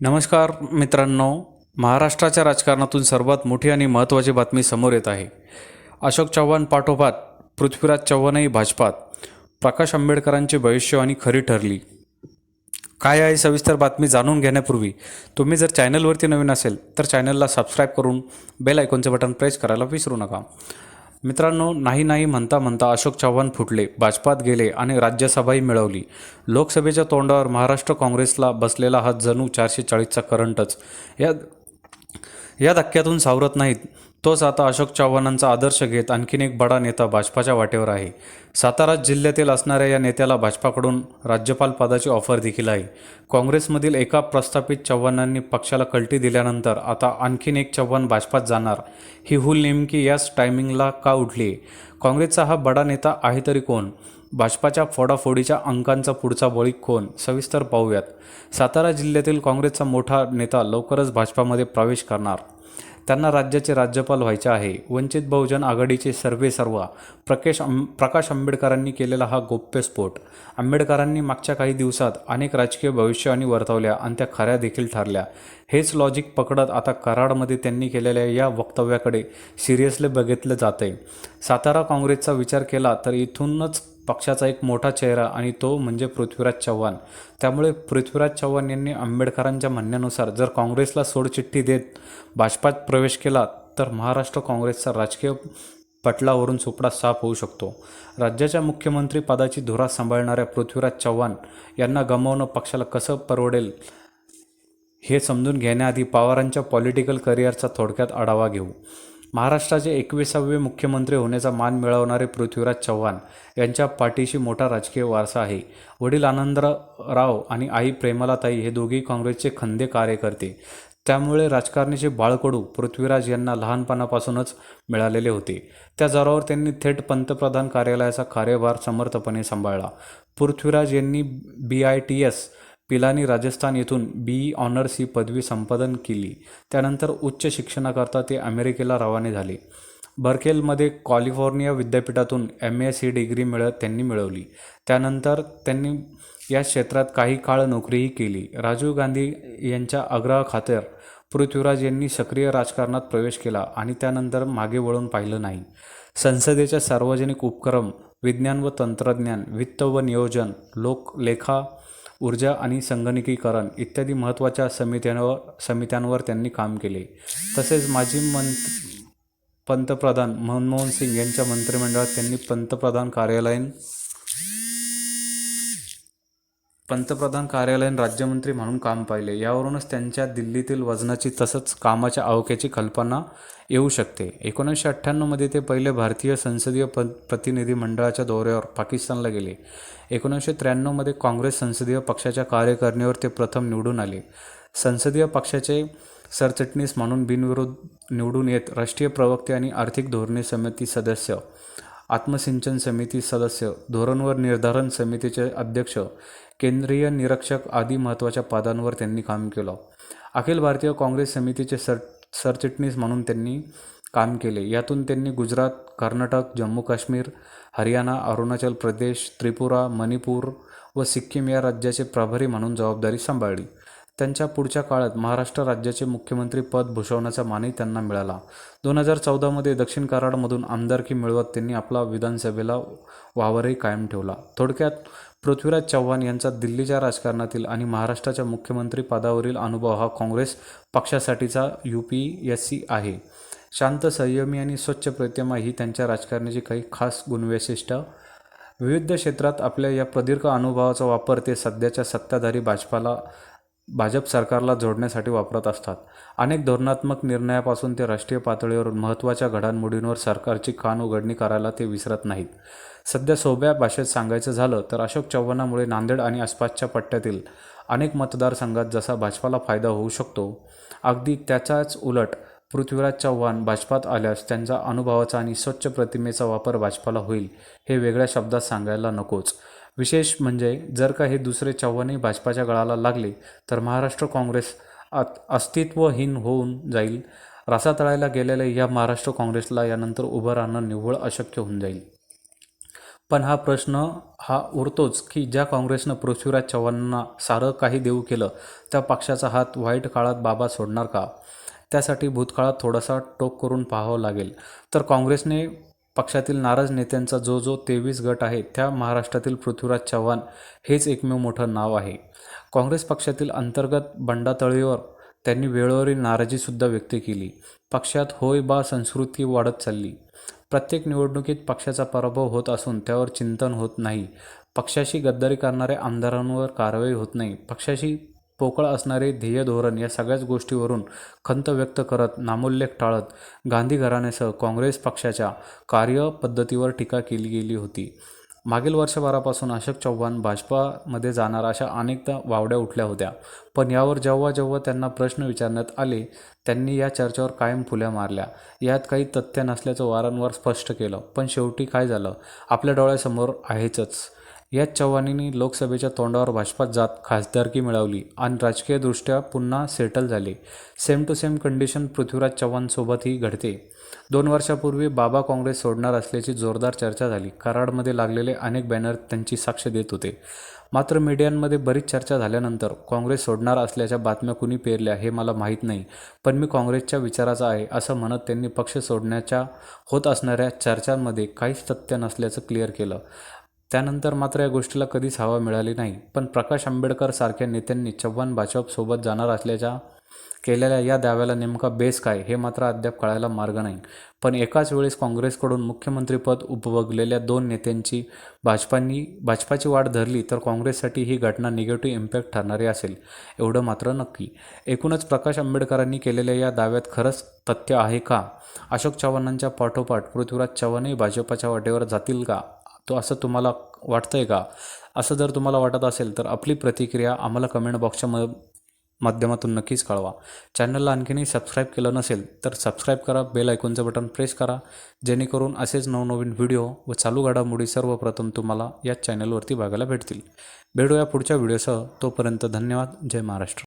नमस्कार मित्रांनो महाराष्ट्राच्या राजकारणातून सर्वात मोठी आणि महत्त्वाची बातमी समोर येत आहे. अशोक चव्हाण पाठोपाठ पृथ्वीराज चव्हाणही भाजपात. प्रकाश आंबेडकरांची भविष्यवाणी खरी ठरली. काय आहे सविस्तर बातमी जाणून घेण्यापूर्वी तुम्ही जर चॅनलवरती नवीन असेल तर चॅनलला सबस्क्राईब करून बेल आयकॉनचं बटन प्रेस करायला विसरू नका. मित्रांनो नाही नाही म्हणता म्हणता अशोक चव्हाण फुटले भाजपात गेले आणि राज्यसभाही मिळवली. लोकसभेच्या तोंडावर महाराष्ट्र काँग्रेसला बसलेला हा जणू चारशे चाळीसचा करंटच. या या धक्क्यातून सावरत नाहीत. तोच आता अशोक चव्हाणांचा आदर्श घेत आणखीन एक बडा नेता भाजपाच्या वाटेवर आहे. सातारा जिल्ह्यातील असणाऱ्या या नेत्याला भाजपाकडून राज्यपाल पदाची ऑफर देखील आहे. काँग्रेसमधील एका प्रस्थापित चव्हाणांनी पक्षाला कलटी दिल्यानंतर आता आणखीन एक चव्हाण भाजपात जाणार. ही हुल नेमकी याच टायमिंगला का उठली? काँग्रेसचा हा बडा नेता आहे तरी कोण? भाजपाच्या फोडाफोडीच्या अंकांचा पुढचा बळी कोण? सविस्तर पाहूयात. सातारा जिल्ह्यातील काँग्रेसचा मोठा नेता लवकरच भाजपामध्ये प्रवेश करणार. त्यांना राज्याचे राज्यपाल व्हायचे आहे. वंचित बहुजन आघाडीचे सर्वे सर्वा. प्रकेश आं प्रकाश आंबेडकरांनी केलेला हा गोप्यस्फोट आंबेडकरांनी मागच्या काही दिवसात अनेक राजकीय भविष्यवाणी वर्तवल्या आणि त्या खऱ्या देखील ठरल्या. हेच लॉजिक पकडत आता कराडमध्ये त्यांनी केलेल्या या वक्तव्याकडे सिरियसली बघितलं जातंय. सातारा काँग्रेसचा विचार केला तर इथूनच पक्षाचा एक मोठा चेहरा आणि तो म्हणजे पृथ्वीराज चव्हाण. त्यामुळे पृथ्वीराज चव्हाण यांनी आंबेडकरांच्या म्हणण्यानुसार जर काँग्रेसला सोडचिठ्ठी देत भाजपात प्रवेश केला तर महाराष्ट्र काँग्रेसचा राजकीय पटलावरून सुपडा साफ होऊ शकतो. राज्याच्या मुख्यमंत्री पदाची धुरा सांभाळणाऱ्या पृथ्वीराज चव्हाण यांना गमावणं पक्षाला कसं परवडेल हे समजून घेण्याआधी पवारांच्या पॉलिटिकल करिअरचा थोडक्यात आढावा घेऊ. महाराष्ट्राचे एकविसावे मुख्यमंत्री होण्याचा मान मिळवणारे पृथ्वीराज चव्हाण यांच्या पाठीशी मोठा राजकीय वारसा आहे. वडील आनंदराव आणि आई प्रेमलाताई हे दोघेही काँग्रेसचे खंदे कार्यकर्ते. त्यामुळे राजकारणाचे बाळकडू पृथ्वीराज यांना लहानपणापासूनच मिळालेले होते. त्या जोरावर त्यांनी थेट पंतप्रधान कार्यालयाचा कार्यभार समर्थपणे सांभाळला. पृथ्वीराज यांनी B I T S Pilani Rajasthan येथून बी ई ऑनर्स ही पदवी संपादन केली. त्यानंतर उच्च शिक्षणाकरता ते अमेरिकेला रवाने झाले. बर्केलमध्ये कॅलिफोर्निया विद्यापीठातून एम एस ही डिग्री मिळत त्यांनी मिळवली. त्यानंतर त्यांनी या क्षेत्रात काही काळ नोकरीही केली. राजीव गांधी यांच्या आग्रहाखातर पृथ्वीराज यांनी सक्रिय राजकारणात प्रवेश केला आणि त्यानंतर मागे वळून पाहिलं नाही. संसदेच्या सार्वजनिक उपक्रम विज्ञान व तंत्रज्ञान वित्त व नियोजन लोकलेखा ऊर्जा आणि संगणकीकरण इत्यादी महत्त्वाच्या समित्यांवर समित्यांवर त्यांनी काम केले. तसेच माजी मंत पंतप्रधान मनमोहन सिंग यांच्या मंत्रिमंडळात त्यांनी पंतप्रधान कार्यालयीन पंतप्रधान कार्यालयीन राज्यमंत्री म्हणून काम पाहिले. यावरूनच त्यांच्या दिल्लीतील वजनाची तसंच कामाच्या आवक्याची कल्पना येऊ शकते. एकोणीसशे अठ्ठ्याण्णवमध्ये ते पहिले भारतीय संसदीय प प्रतिनिधी मंडळाच्या दौऱ्यावर पाकिस्तानला गेले. एकोणीसशे त्र्याण्णवमध्ये काँग्रेस संसदीय पक्षाच्या कार्यकारिणीवर ते प्रथम निवडून आले. संसदीय पक्षाचे सरचिटणीस म्हणून बिनविरोध निवडून येत राष्ट्रीय प्रवक्ते आणि आर्थिक धोरणे समिती सदस्य आत्मसिंचन समिती सदस्य धोरणवर निर्धारण समितीचे अध्यक्ष केंद्रीय निरीक्षक आदी महत्त्वाच्या पदांवर त्यांनी काम केलं. अखिल भारतीय काँग्रेस समितीचे सर सरचिटणीस म्हणून त्यांनी काम केले. यातून त्यांनी गुजरात कर्नाटक जम्मू काश्मीर हरियाणा अरुणाचल प्रदेश त्रिपुरा मणिपूर व सिक्कीम या राज्याचे प्रभारी म्हणून जबाबदारी सांभाळली. त्यांच्या पुढच्या काळात महाराष्ट्र राज्याचे मुख्यमंत्री पद भूषवण्याचा मानही त्यांना मिळाला. दोन हजार चौदामध्ये दक्षिण कराडमधून आमदारकी मिळवत त्यांनी आपला विधानसभेला वावरही कायम ठेवला. थोडक्यात पृथ्वीराज चव्हाण यांचा दिल्लीच्या राजकारणातील आणि महाराष्ट्राच्या मुख्यमंत्री पदावरील अनुभव हा काँग्रेस पक्षासाठीचा यू पी एस सी आहे. शांत संयमी आणि स्वच्छ प्रतिमा ही त्यांच्या राजकारणाची काही खास गुणवैशिष्ट विविध क्षेत्रात आपल्या या प्रदीर्घ अनुभवाचा वापर ते सध्याच्या सत्ताधारी भाजपाला भाजप सरकारला जोडण्यासाठी वापरत असतात. अनेक धोरणात्मक निर्णयापासून ते राष्ट्रीय पातळीवर महत्त्वाच्या घडामोडींवर सरकारची कान उघडणी करायला ते विसरत नाहीत. सध्या सोप्या भाषेत सांगायचं झालं तर अशोक चव्हाणामुळे नांदेड आणि आसपासच्या पट्ट्यातील अनेक मतदारसंघात जसा भाजपाला फायदा होऊ शकतो अगदी त्याचाच उलट पृथ्वीराज चव्हाण भाजपात आल्यास त्यांचा अनुभवाचा आणि स्वच्छ प्रतिमेचा वापर भाजपाला होईल हे वेगळ्या शब्दात सांगायला नकोच. विशेष म्हणजे जर का हे दुसरे चव्हाणही भाजपाच्या गळाला लागले तर महाराष्ट्र काँग्रेस अस्तित्वहीन होऊन जाईल. रासातळायला गेलेल्या या महाराष्ट्र काँग्रेसला यानंतर उभं राहणं निव्वळ अशक्य होऊन जाईल. पण हा प्रश्न हा उरतोच की ज्या काँग्रेसनं पृथ्वीराज चव्हाणांना सारं काही देऊ केलं त्या पक्षाचा हात वाईट काळात बाबा सोडणार का? त्यासाठी भूतकाळात थोडासा टोक करून पाहावं लागेल. तर काँग्रेसने पक्षातील नाराज नेत्यांचा जो जो तेवीस गट आहे त्या महाराष्ट्रातील पृथ्वीराज चव्हाण हेच एकमेव मोठं नाव आहे. काँग्रेस पक्षातील अंतर्गत बंडातळीवर त्यांनी वेळोवेळी नाराजीसुद्धा व्यक्त केली. पक्षात होय बा संस्कृती वाढत चालली. प्रत्येक निवडणुकीत पक्षाचा पराभव होत असून त्यावर चिंतन होत नाही. पक्षाशी गद्दारी करणाऱ्या आमदारांवर कारवाई होत नाही. पक्षाशी पोकळ असणारे ध्येय धोरण या सगळ्याच गोष्टीवरून खंत व्यक्त करत नामोल्लेख टाळत गांधी घराण्यासह काँग्रेस पक्षाच्या कार्यपद्धतीवर टीका केली गेली होती. मागील वर्षभरापासून अशोक चव्हाण भाजपामध्ये जाणार अशा अनेकदा वावड्या उठल्या होत्या. पण यावर जेव्हा जेव्हा त्यांना प्रश्न विचारण्यात आले त्यांनी या चर्चेवर कायम फुल्या मारल्या. यात काही तथ्य नसल्याचं वारंवार स्पष्ट केलं. पण शेवटी काय झालं? आपल्या डोळ्यासमोर आहेचच. याच चव्हाणींनी लोकसभेच्या तोंडावर भाजपात जात खासदारकी मिळवली आणि राजकीयदृष्ट्या पुन्हा सेटल झाले. Same to same condition Prithviraj चव्हाणसोबतही घडते. दोन वर्षापूर्वी बाबा काँग्रेस सोडणार असल्याची जोरदार चर्चा झाली. कराडमध्ये लागलेले अनेक बॅनर त्यांची साक्ष देत होते. मात्र मीडियांमध्ये बरीच चर्चा झाल्यानंतर काँग्रेस सोडणार असल्याच्या बातम्या कुणी पेरल्या हे मला माहीत नाही. पण मी काँग्रेसच्या विचाराचा आहे असं म्हणत त्यांनी पक्ष सोडण्याच्या होत असणाऱ्या चर्चांमध्ये काहीच तथ्य नसल्याचं क्लिअर केलं. त्यानंतर मात्र या गोष्टीला कधीच हवा मिळाली नाही. पण प्रकाश आंबेडकर सारख्या नेत्यांनी चव्हाण भाजपसोबत जाणार असल्याच्या केलेल्या या दाव्याला नेमका बेस काय हे मात्र अद्याप कळायला मार्ग नाही. पण एकाच वेळेस काँग्रेसकडून मुख्यमंत्रीपद उपभोगलेल्या दोन नेत्यांची भाजपांनी भाजपाची वाढ धरली तर काँग्रेससाठी ही घटना निगेटिव्ह इम्पॅक्ट ठरणारी असेल एवढं मात्र नक्की. एकूणच प्रकाश आंबेडकरांनी केलेल्या या दाव्यात खरंच तथ्य आहे का? अशोक चव्हाणांच्या पाठोपाठ पृथ्वीराज चव्हाणही भाजपाच्या वाटेवर जातील का? तो असं तुम्हाला वाटतं आहे का? असं जर तुम्हाला वाटत असेल तर आपली प्रतिक्रिया आम्हाला कमेंट बॉक्सच्या म माध्यमातून नक्कीच कळवा. चॅनलला आणखीनही सबस्क्राईब केलं नसेल तर सबस्क्राईब करा बेल ऐकूनचं बटन प्रेस करा. जेणेकरून असेच नवनवीन व्हिडिओ व चालू घडामोडी सर्वप्रथम तुम्हाला याच चॅनलवरती बघायला भेटतील. भेटूया पुढच्या व्हिडिओसह तोपर्यंत धन्यवाद. जय महाराष्ट्र.